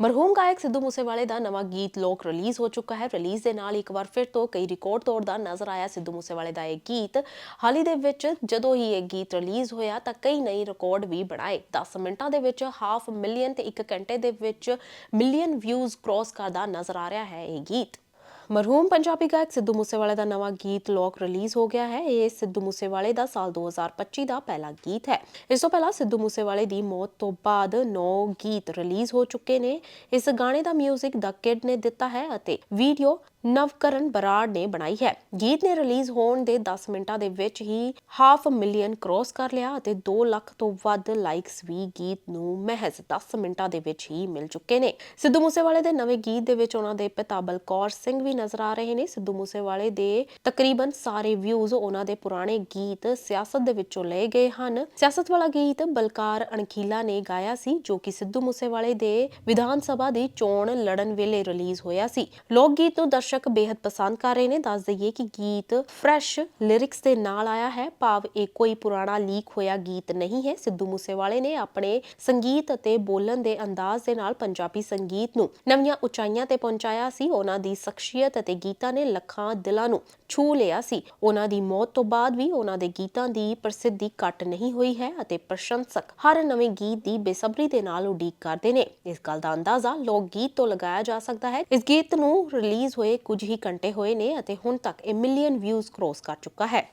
ਮਰਹੂਮ ਗਾਇਕ ਸਿੱਧੂ ਮੂਸੇਵਾਲੇ ਦਾ ਨਵਾਂ ਗੀਤ ਲੋਕ ਰਿਲੀਜ਼ ਹੋ ਚੁੱਕਾ ਹੈ। ਰਿਲੀਜ਼ ਦੇ ਨਾਲ ਇੱਕ ਵਾਰ ਫਿਰ ਤੋਂ ਕਈ ਰਿਕਾਰਡ ਤੋੜਦਾ ਨਜ਼ਰ ਆਇਆ ਸਿੱਧੂ ਮੂਸੇਵਾਲੇ ਦਾ ਇਹ ਗੀਤ। ਹਾਲ ਹੀ ਦੇ ਵਿੱਚ ਜਦੋਂ ਹੀ ਇਹ ਗੀਤ ਰਿਲੀਜ਼ ਹੋਇਆ ਤਾਂ ਕਈ ਨਈ ਰਿਕਾਰਡ ਵੀ ਬਣਾਏ। 10 ਮਿੰਟਾਂ ਦੇ ਵਿੱਚ ਹਾਫ ਮਿਲੀਅਨ ਤੇ 1 ਘੰਟੇ ਦੇ ਵਿੱਚ ਮਿਲੀਅਨ ਵਿਊਜ਼ ਕ੍ਰੋਸ ਕਰਦਾ ਨਜ਼ਰ ਆ ਰਿਹਾ ਹੈ ਇਹ ਗੀਤ। ਮਰਹੂਮ ਪੰਜਾਬੀ ਗਾਇਕ ਸਿੱਧੂ ਮੂਸੇਵਾਲੇ ਦਾ ਨਵਾਂ ਗੀਤ ਲੋਕ ਰਿਲੀਜ਼ ਹੋ ਗਿਆ ਹੈ। ਇਹ ਸਿੱਧੂ ਮੂਸੇਵਾਲੇ ਦਾ ਸਾਲ 2025 ਦਾ ਪਹਿਲਾ ਗੀਤ ਹੈ। ਇਸ ਤੋਂ ਪਹਿਲਾਂ ਸਿੱਧੂ ਮੂਸੇਵਾਲੇ ਦੀ ਮੌਤ ਤੋਂ ਬਾਅਦ 9 ਗੀਤ ਰਿਲੀਜ਼ ਹੋ ਚੁੱਕੇ ਨੇ। ਇਸ ਗਾਣੇ ਦਾ 뮤직 ਦ ਕਿਡ ਨੇ ਦਿੱਤਾ ਹੈ ਅਤੇ ਵੀਡੀਓ ਨਵਕਰਨ ਬਰਾੜ ਨੇ ਬਣਾਈ ਹੈ। ਗੀਤ ਨੇ ਰਿਲੀਜ਼ ਹੋਣ ਦੇ 10 ਮਿੰਟਾਂ ਦੇ ਵਿੱਚ ਹੀ ਹਾਫ ਮਿਲੀਅਨ ਕ੍ਰੋਸ ਕਰ ਲਿਆ ਅਤੇ 2 ਲੱਖ ਤੋਂ ਵੱਧ ਲਾਈਕਸ ਵੀ ਗੀਤ ਨੂੰ ਮਹਿਜ਼ 10 ਮਿੰਟਾਂ ਦੇ ਵਿੱਚ ਹੀ ਮਿਲ ਚੁੱਕੇ ਨੇ। ਸਿੱਧੂ ਮੂਸੇਵਾਲੇ ਦੇ ਨਵੇਂ ਗੀਤ ਦੇ ਵਿੱਚ ਉਹਨਾਂ ਦੇ ਪਿਤਾ ਬਲਕੌਰ ਸਿੰਘ ਵੀ ਨਜ਼ਰ ਆ ਰਹੇ ਨੇ। ਸਿੱਧੂ ਮੂਸੇਵਾਲੇ ਦੇ ਤਕਰੀਬਨ ਸਾਰੇ ਵਿਊਜ਼ ਉਹਨਾਂ ਦੇ ਪੁਰਾਣੇ ਗੀਤ ਸਿਆਸਤ ਦੇ ਵਿੱਚੋਂ ਲਏ ਗਏ ਹਨ। ਸਿਆਸਤ ਵਾਲਾ ਗੀਤ ਬਲਕਾਰ ਅਣਖੀਲਾ ਨੇ ਗਾਇਆ ਸੀ, ਜੋ ਕਿ ਸਿੱਧੂ ਮੂਸੇਵਾਲੇ ਦੇ ਵਿਧਾਨ ਸਭਾ ਦੀ ਚੋਣ ਲੜਨ ਵੇਲੇ ਰਿਲੀਜ਼ ਹੋਇਆ ਸੀ। ਲੋਕ ਗੀਤ ਨੂੰ ਦਰਸ਼ਕ ਦਰਸ਼ਕ ਬੇहद ਪਸੰਦ ਕਰ ਰਹੇ ਨੇ। ਦੱਸ ਦਈਏ ਕਿ ਗੀਤ ਫਰੈਸ਼ ਲਿਰਿਕਸ ਦੇ ਨਾਲ ਆਇਆ ਹੈ। ਭਾਵ ਇਹ ਕੋਈ ਪੁਰਾਣਾ ਲੀਕ ਹੋਇਆ ਗੀਤ ਨਹੀਂ ਹੈ। ਸਿੱਧੂ ਮੂਸੇਵਾਲੇ ਨੇ ਆਪਣੇ ਸੰਗੀਤ ਅਤੇ ਬੋਲਣ ਦੇ ਅੰਦਾਜ਼ ਦੇ ਨਾਲ ਪੰਜਾਬੀ ਸੰਗੀਤ ਨੂੰ ਨਵੀਆਂ ਉਚਾਈਆਂ ਤੇ ਪਹੁੰਚਾਇਆ ਸੀ। ਉਹਨਾਂ ਦੀ ਸ਼ਖਸੀਅਤ ਅਤੇ ਗੀਤਾਂ ਨੇ ਲੱਖਾਂ ਦਿਲਾਂ ਨੂੰ ਛੂ ਲਿਆ ਸੀ। ਉਹਨਾਂ ਦੀ ਮੌਤ ਤੋਂ ਬਾਅਦ ਵੀ ਉਹਨਾਂ ਦੇ ਗੀਤਾਂ ਦੀ ਪ੍ਰਸਿੱਧੀ ਘਟ ਨਹੀਂ ਹੋਈ ਹੈ ਅਤੇ ਪ੍ਰਸ਼ੰਸਕ ਹਰ ਨਵੇਂ ਗੀਤ ਦੀ ਬੇਸਬਰੀ ਦੇ ਨਾਲ ਉਡੀਕ ਕਰਦੇ ਨੇ। ਇਸ ਗੱਲ ਦਾ ਅੰਦਾਜ਼ਾ ਲੋਕ ਗੀਤ ਤੋਂ ਲਗਾਇਆ ਜਾ ਸਕਦਾ ਹੈ। ਇਸ ਗੀਤ ਨੂੰ ਰਿਲੀਜ਼ ਹੋਏ ਕੁਝ ਹੀ ਘੰਟੇ ਹੋਏ ਨੇ ਅਤੇ ਹੁਣ ਤੱਕ ਇਹ ਮਿਲੀਅਨ ਵਿਊਜ਼ ਕ੍ਰੋਸ ਕਰ ਚੁੱਕਾ ਹੈ।